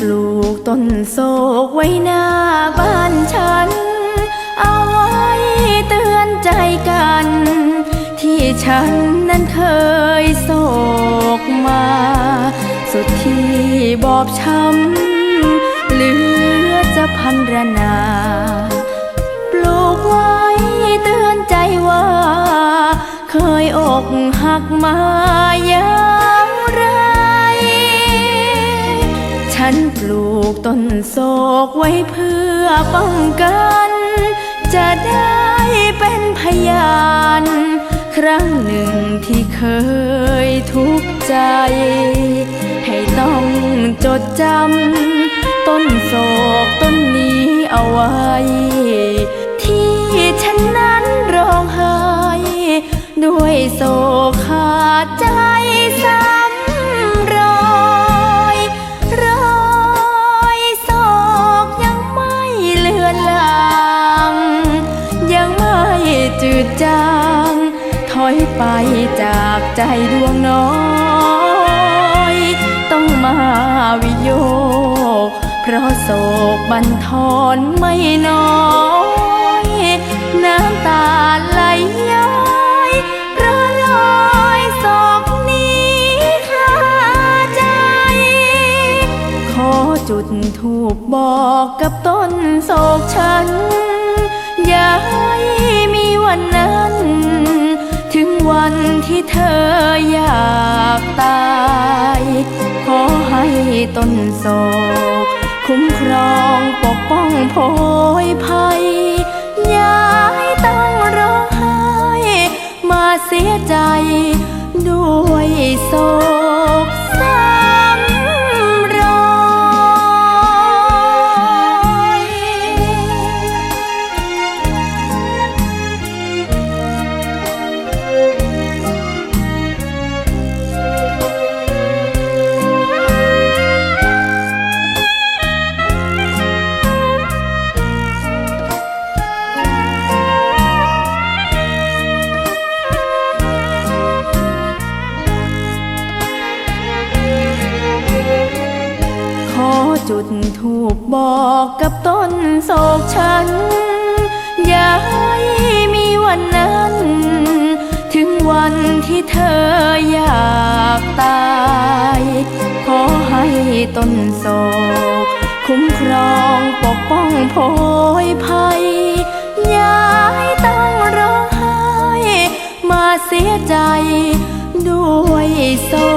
ปลูกต้นโศกไว้หน้าบ้านฉัน เอาไว้เตือนใจกัน ที่ฉันนั้นเคยโศกมา สุดที่บอบช้ำเหลือจะพันรนา ปลูกไว้เตือนใจว่า เคยอกหักมายา นปลูกต้นโศกไว้เพื่อป้องกัน จะได้เป็นพยาน ครั้งหนึ่งที่เคยทุกข์ใจ ให้ต้องจดจำต้นโศกต้นนี้เอาไว้ ที่ฉันนั้นร้องไห้ ด้วยโศก ดจางถอยไปจากใจดวงน้อย ต้องมาวิโยคเพราะโศกบันทอนไม่น้อยน้ำตาไหลย้อยเพราะรอยโศกนี้คาใจ ขอจุดถูกบอกกับต้นโศกฉัน อย่า เธออยากตาย ขอให้ต้นโศก คุ้มครองปกป้องโพยภัยอย่าให้ต้องร้องไห้ มาเสียใจด้วยโศก จุดถูกบอกกับต้นโศกฉัน อย่าให้มีวันนั้น ถึงวันที่เธออยากตาย ขอให้ต้นโศก คุ้มครองปกป้องโพยภัย อย่าให้ต้องร้องไห้ มาเสียใจด้วยโศก